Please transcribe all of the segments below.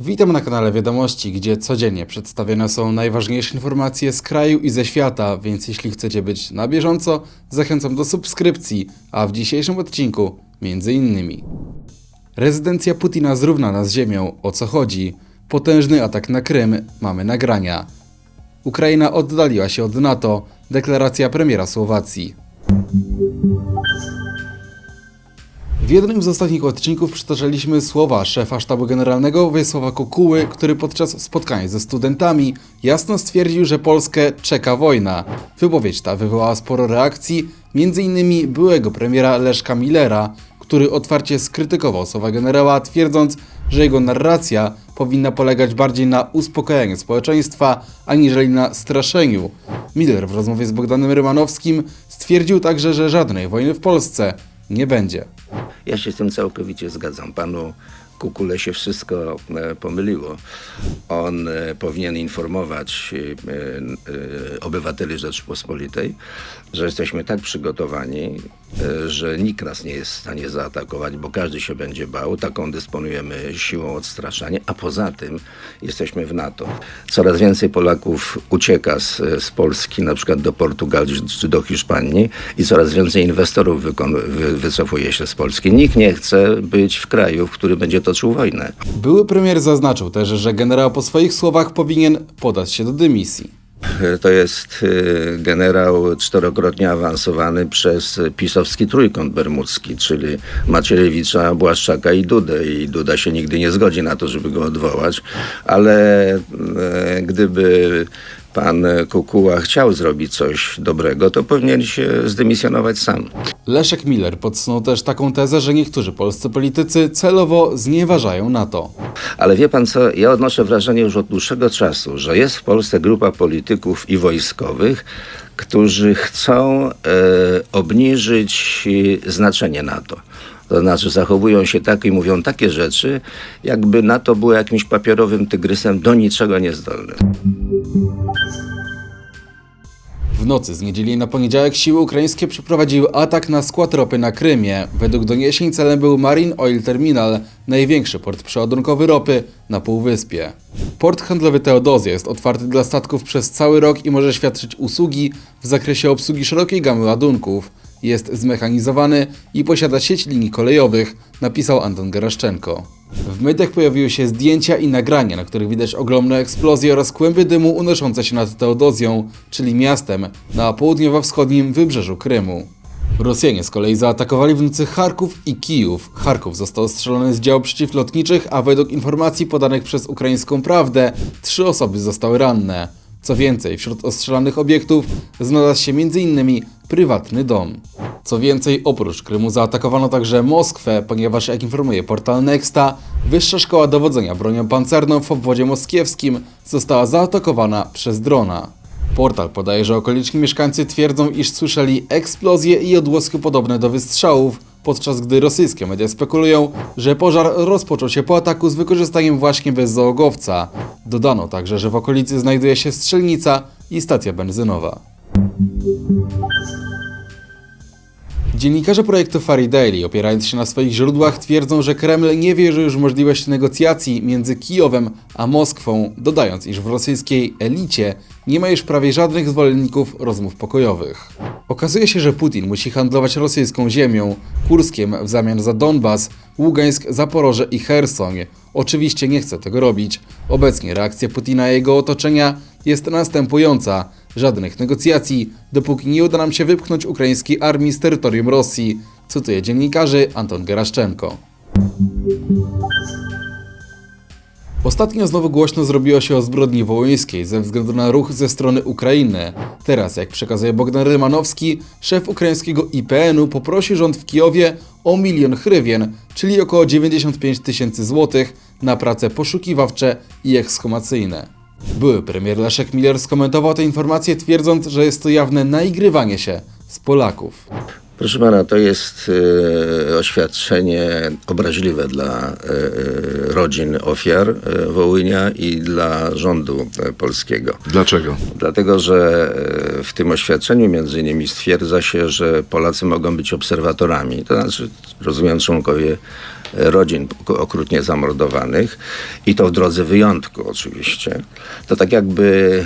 Witam na kanale Wiadomości, gdzie codziennie przedstawiane są najważniejsze informacje z kraju i ze świata, więc jeśli chcecie być na bieżąco, zachęcam do subskrypcji, a w dzisiejszym odcinku między innymi Rezydencja Putina zrównana z ziemią, o co chodzi? Potężny atak na Krym, mamy nagrania. Ukraina oddaliła się od NATO, deklaracja premiera Słowacji. W jednym z ostatnich odcinków przytaczaliśmy słowa szefa sztabu generalnego Wiesława Kukuły, który podczas spotkania ze studentami jasno stwierdził, że Polskę czeka wojna. Wypowiedź ta wywołała sporo reakcji, m.in. byłego premiera Leszka Millera, który otwarcie skrytykował słowa generała, twierdząc, że jego narracja powinna polegać bardziej na uspokojeniu społeczeństwa, aniżeli na straszeniu. Miller w rozmowie z Bogdanem Rymanowskim stwierdził także, że żadnej wojny w Polsce nie będzie. Ja się z tym całkowicie zgadzam. Panu Kukule się wszystko e, pomyliło. On e, powinien informować e, obywateli Rzeczypospolitej, że jesteśmy tak przygotowani, e, że nikt nas nie jest w stanie zaatakować, bo każdy się będzie bał. Taką dysponujemy siłą odstraszania, a poza tym jesteśmy w NATO. Coraz więcej Polaków ucieka z, z Polski, na przykład do Portugalii czy do Hiszpanii i coraz więcej inwestorów wy, wycofuje się z Polski. Nikt nie chce być w kraju, w którym będzie toczył wojnę. Były premier zaznaczył też, że generał po swoich słowach powinien podać się do dymisji. To jest y, generał czterokrotnie awansowany przez pisowski trójkąt bermudzki, czyli Macierewicza, Błaszczaka i Dudę. I Duda się nigdy nie zgodzi na to, żeby go odwołać, ale e, gdyby pan Kukuła chciał zrobić coś dobrego, to powinien się zdymisjonować sam. Leszek Miller podsunął też taką tezę, że niektórzy polscy politycy celowo znieważają NATO. Ale wie pan co, ja odnoszę wrażenie już od dłuższego czasu, że jest w Polsce grupa polityków i wojskowych, którzy chcą e, obniżyć e, znaczenie NATO. To znaczy zachowują się tak i mówią takie rzeczy, jakby NATO było jakimś papierowym tygrysem do niczego niezdolnym. W nocy z niedzieli na poniedziałek siły ukraińskie przeprowadziły atak na skład ropy na Krymie. Według doniesień celem był Marine Oil Terminal, największy port przeładunkowy ropy na Półwyspie. Port handlowy Teodozja jest otwarty dla statków przez cały rok i może świadczyć usługi w zakresie obsługi szerokiej gamy ładunków. Jest zmechanizowany i posiada sieć linii kolejowych, napisał Anton Geraszczenko. W mediach pojawiły się zdjęcia i nagrania, na których widać ogromne eksplozje oraz kłęby dymu unoszące się nad Teodozją, czyli miastem na południowo-wschodnim wybrzeżu Krymu. Rosjanie z kolei zaatakowali w nocy Charków i Kijów. Charków został ostrzelony z dział przeciwlotniczych, a według informacji podanych przez ukraińską prawdę, trzy osoby zostały ranne. Co więcej, wśród ostrzelanych obiektów znalazł się m.in. prywatny dom. Co więcej, oprócz Krymu zaatakowano także Moskwę, ponieważ jak informuje portal Nexta, Wyższa Szkoła Dowodzenia Bronią Pancerną w obwodzie moskiewskim została zaatakowana przez drona. Portal podaje, że okoliczni mieszkańcy twierdzą, iż słyszeli eksplozje i odgłoski podobne do wystrzałów, podczas gdy rosyjskie media spekulują, że pożar rozpoczął się po ataku z wykorzystaniem właśnie bezzałogowca. Dodano także, że w okolicy znajduje się strzelnica i stacja benzynowa. Dziennikarze projektu Fari Daily, opierając się na swoich źródłach, twierdzą, że Kreml nie wierzy już w możliwość negocjacji między Kijowem a Moskwą, dodając, iż w rosyjskiej elicie nie ma już prawie żadnych zwolenników rozmów pokojowych. Okazuje się, że Putin musi handlować rosyjską ziemią, Kurskiem w zamian za Donbas, Ługańsk, Zaporoże i Hersoń. Oczywiście nie chce tego robić. Obecnie reakcja Putina i jego otoczenia jest następująca. Żadnych negocjacji, dopóki nie uda nam się wypchnąć ukraińskiej armii z terytorium Rosji, cytuje dziennikarzy Anton Geraszczenko. Ostatnio znowu głośno zrobiło się o zbrodni wołyńskiej ze względu na ruch ze strony Ukrainy. Teraz, jak przekazuje Bogdan Rymanowski, szef ukraińskiego IPN-u poprosi rząd w Kijowie o milion hrywien, czyli około 95 tysięcy złotych, na prace poszukiwawcze i ekshumacyjne. Były premier Leszek Miller skomentował tę informację, twierdząc, że jest to jawne naigrywanie się z Polaków. Proszę pana, to jest e, oświadczenie obraźliwe dla e, rodzin ofiar e, Wołynia i dla rządu e, polskiego. Dlaczego? Dlatego, że e, w tym oświadczeniu między innymi stwierdza się, że Polacy mogą być obserwatorami. To znaczy, rozumiem, członkowie rodzin okrutnie zamordowanych i to w drodze wyjątku oczywiście. To tak jakby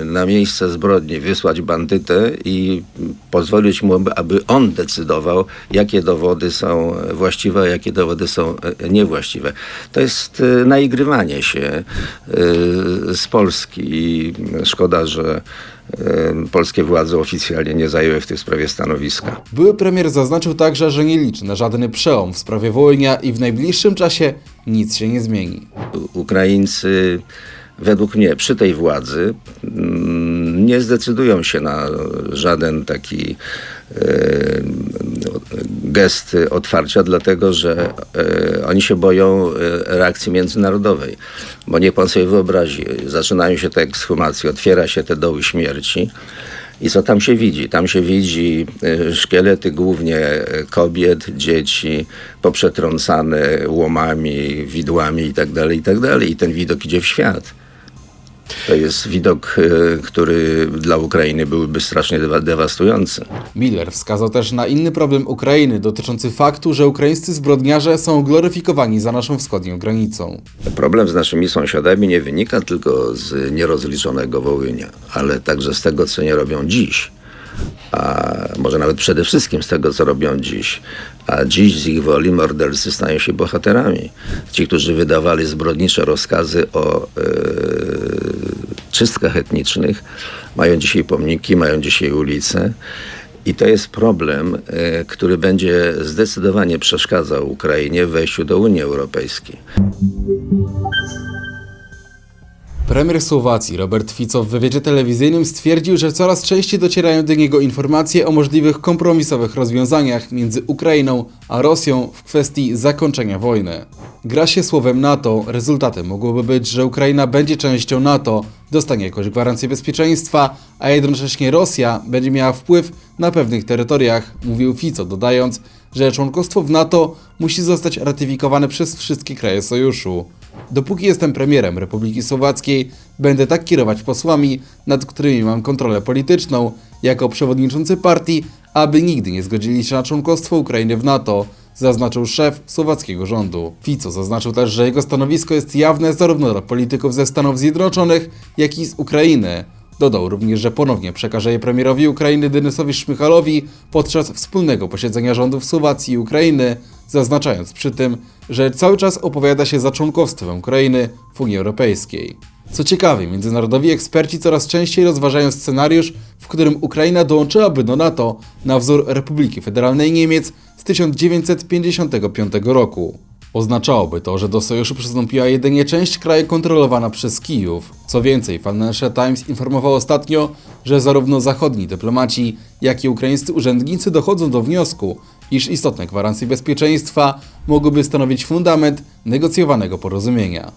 e, na miejsce zbrodni wysłać bandytę i pozwolić mu, aby- on decydował, jakie dowody są właściwe, a jakie dowody są e, niewłaściwe. To jest e, naigrywanie się z Polski i szkoda, że polskie władze oficjalnie nie zajęły w tej sprawie stanowiska. Były premier zaznaczył także, że nie liczy na żaden przełom w sprawie Wołynia i w najbliższym czasie nic się nie zmieni. Ukraińcy według mnie przy tej władzy mm, nie zdecydują się na żaden taki e, gest otwarcia, dlatego że e, oni się boją e, reakcji międzynarodowej. Bo niech pan sobie wyobrazi, zaczynają się te ekshumacje, otwiera się te doły śmierci. I co tam się widzi? Tam się widzi e, szkielety głównie kobiet, dzieci, poprzetrącane łomami, widłami itd., itd. I ten widok idzie w świat. To jest widok, e, który dla Ukrainy byłby strasznie dewa- dewastujący. Miller wskazał też na inny problem Ukrainy dotyczący faktu, że ukraińscy zbrodniarze są gloryfikowani za naszą wschodnią granicą. Problem z naszymi sąsiadami nie wynika tylko z nierozliczonego Wołynia, ale także z tego, co nie robią dziś. A może nawet przede wszystkim z tego, co robią dziś. A dziś z ich woli mordercy stają się bohaterami. Ci, którzy wydawali zbrodnicze rozkazy o e, czystkach etnicznych, mają dzisiaj pomniki, mają dzisiaj ulice. I to jest problem, e, który będzie zdecydowanie przeszkadzał Ukrainie w wejściu do Unii Europejskiej. Premier Słowacji Robert Fico w wywiadzie telewizyjnym stwierdził, że coraz częściej docierają do niego informacje o możliwych kompromisowych rozwiązaniach między Ukrainą a Rosją w kwestii zakończenia wojny. Gra się słowem NATO, rezultatem mogłoby być, że Ukraina będzie częścią NATO, dostanie jakąś gwarancję bezpieczeństwa, a jednocześnie Rosja będzie miała wpływ na pewnych terytoriach, mówił Fico, dodając, że członkostwo w NATO musi zostać ratyfikowane przez wszystkie kraje sojuszu. Dopóki jestem premierem Republiki Słowackiej, będę tak kierować posłami, nad którymi mam kontrolę polityczną, jako przewodniczący partii, aby nigdy nie zgodzili się na członkostwo Ukrainy w NATO, zaznaczył szef słowackiego rządu. Fico zaznaczył też, że jego stanowisko jest jawne zarówno dla polityków ze Stanów Zjednoczonych, jak i z Ukrainy. Dodał również, że ponownie przekaże je premierowi Ukrainy Denisowi Szmychalowi podczas wspólnego posiedzenia rządów Słowacji i Ukrainy, zaznaczając przy tym, że cały czas opowiada się za członkostwem Ukrainy w Unii Europejskiej. Co ciekawe, międzynarodowi eksperci coraz częściej rozważają scenariusz, w którym Ukraina dołączyłaby do NATO na wzór Republiki Federalnej Niemiec z 1955 roku. Oznaczałoby to, że do sojuszu przystąpiła jedynie część kraju kontrolowana przez Kijów. Co więcej, Financial Times informował ostatnio, że zarówno zachodni dyplomaci, jak i ukraińscy urzędnicy dochodzą do wniosku, iż istotne gwarancje bezpieczeństwa mogłyby stanowić fundament negocjowanego porozumienia.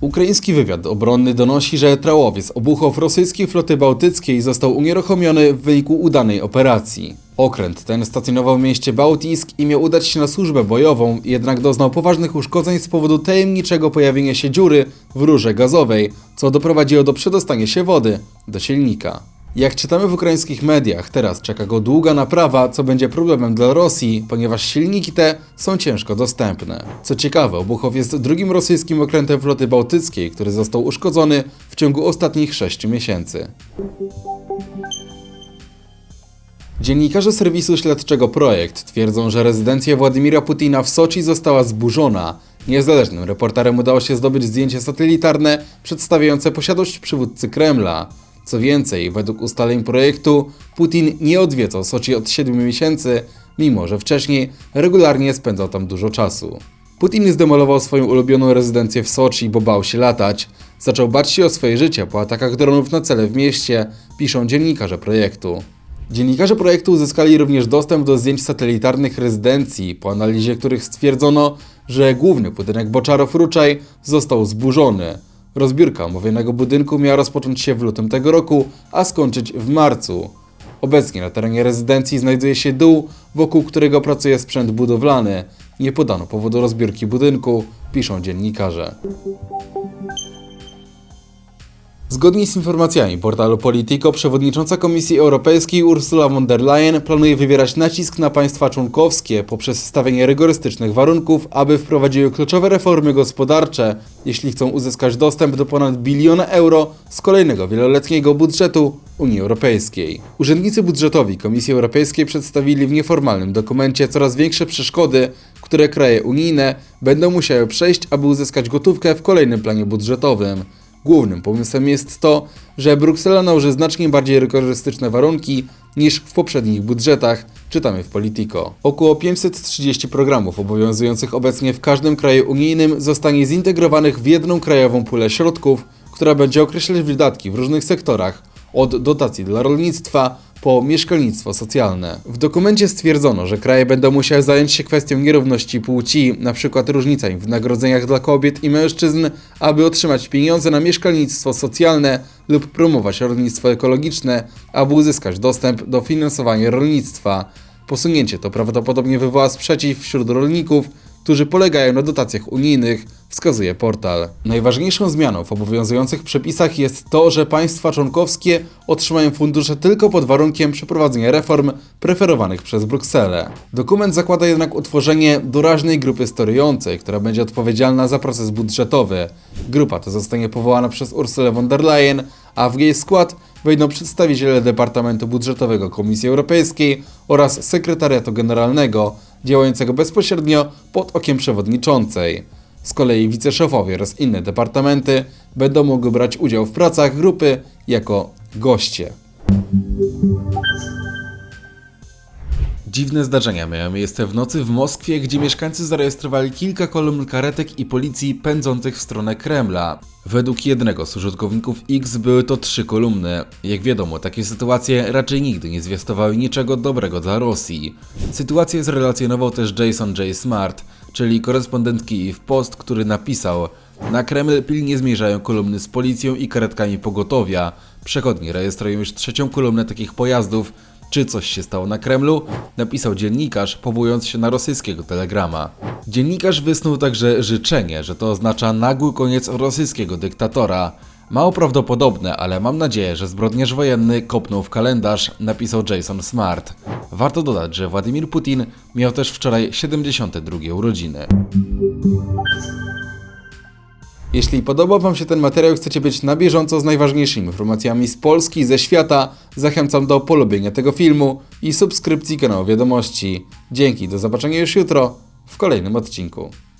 Ukraiński wywiad obronny donosi, że trałowiec Obuchow rosyjskiej floty bałtyckiej został unieruchomiony w wyniku udanej operacji. Okręt ten stacjonował w mieście Bałtysk i miał udać się na służbę bojową, jednak doznał poważnych uszkodzeń z powodu tajemniczego pojawienia się dziury w rurze gazowej, co doprowadziło do przedostania się wody do silnika. Jak czytamy w ukraińskich mediach, teraz czeka go długa naprawa, co będzie problemem dla Rosji, ponieważ silniki te są ciężko dostępne. Co ciekawe, Obuchow jest drugim rosyjskim okrętem floty bałtyckiej, który został uszkodzony w ciągu ostatnich 6 miesięcy. Dziennikarze serwisu śledczego Projekt twierdzą, że rezydencja Władimira Putina w Soczi została zburzona. Niezależnym reporterem udało się zdobyć zdjęcie satelitarne przedstawiające posiadłość przywódcy Kremla. Co więcej, według ustaleń projektu, Putin nie odwiedzał Soczi od 7 miesięcy, mimo że wcześniej regularnie spędzał tam dużo czasu. Putin zdemolował swoją ulubioną rezydencję w Soczi, bo bał się latać. Zaczął bać się o swoje życie po atakach dronów na cele w mieście, piszą dziennikarze projektu. Dziennikarze projektu uzyskali również dostęp do zdjęć satelitarnych rezydencji, po analizie których stwierdzono, że główny budynek Boczarow-Ruczaj został zburzony. Rozbiórka omawianego budynku miała rozpocząć się w lutym tego roku, a skończyć w marcu. Obecnie na terenie rezydencji znajduje się dół, wokół którego pracuje sprzęt budowlany. Nie podano powodu rozbiórki budynku, piszą dziennikarze. Zgodnie z informacjami portalu Politico, przewodnicząca Komisji Europejskiej Ursula von der Leyen planuje wywierać nacisk na państwa członkowskie poprzez stawianie rygorystycznych warunków, aby wprowadziły kluczowe reformy gospodarcze, jeśli chcą uzyskać dostęp do ponad biliona euro z kolejnego wieloletniego budżetu Unii Europejskiej. Urzędnicy budżetowi Komisji Europejskiej przedstawili w nieformalnym dokumencie coraz większe przeszkody, które kraje unijne będą musiały przejść, aby uzyskać gotówkę w kolejnym planie budżetowym. Głównym pomysłem jest to, że Bruksela nałoży znacznie bardziej rygorystyczne warunki niż w poprzednich budżetach, czytamy w Politico. Około 530 programów obowiązujących obecnie w każdym kraju unijnym zostanie zintegrowanych w jedną krajową pulę środków, która będzie określać wydatki w różnych sektorach, od dotacji dla rolnictwa po mieszkalnictwo socjalne. W dokumencie stwierdzono, że kraje będą musiały zająć się kwestią nierówności płci, np. różnicami w wynagrodzeniach dla kobiet i mężczyzn, aby otrzymać pieniądze na mieszkalnictwo socjalne lub promować rolnictwo ekologiczne, aby uzyskać dostęp do finansowania rolnictwa. Posunięcie to prawdopodobnie wywoła sprzeciw wśród rolników, którzy polegają na dotacjach unijnych, wskazuje portal. Najważniejszą zmianą w obowiązujących przepisach jest to, że państwa członkowskie otrzymają fundusze tylko pod warunkiem przeprowadzenia reform preferowanych przez Brukselę. Dokument zakłada jednak utworzenie doraźnej grupy sterującej, która będzie odpowiedzialna za proces budżetowy. Grupa ta zostanie powołana przez Ursulę von der Leyen, a w jej skład wejdą przedstawiciele Departamentu Budżetowego Komisji Europejskiej oraz Sekretariatu Generalnego, działającego bezpośrednio pod okiem przewodniczącej. Z kolei wiceszefowie oraz inne departamenty będą mogły brać udział w pracach grupy jako goście. Dziwne zdarzenia miały miejsce w nocy w Moskwie, gdzie mieszkańcy zarejestrowali kilka kolumn karetek i policji pędzących w stronę Kremla. Według jednego z użytkowników X były to trzy kolumny. Jak wiadomo, takie sytuacje raczej nigdy nie zwiastowały niczego dobrego dla Rosji. Sytuację zrelacjonował też Jason J. Smart, czyli korespondent Kijów Post, który napisał Na Kreml pilnie zmierzają kolumny z policją i karetkami pogotowia. Przechodnie rejestrują już trzecią kolumnę takich pojazdów, czy coś się stało na Kremlu? Napisał dziennikarz, powołując się na rosyjskiego telegrama. Dziennikarz wysnuł także życzenie, że to oznacza nagły koniec rosyjskiego dyktatora. Mało prawdopodobne, ale mam nadzieję, że zbrodniarz wojenny kopnął w kalendarz, napisał Jason Smart. Warto dodać, że Władimir Putin miał też wczoraj 72 urodziny. Jeśli podobał Wam się ten materiał i chcecie być na bieżąco z najważniejszymi informacjami z Polski i ze świata, zachęcam do polubienia tego filmu i subskrypcji kanału Wiadomości. Dzięki, do zobaczenia już jutro w kolejnym odcinku.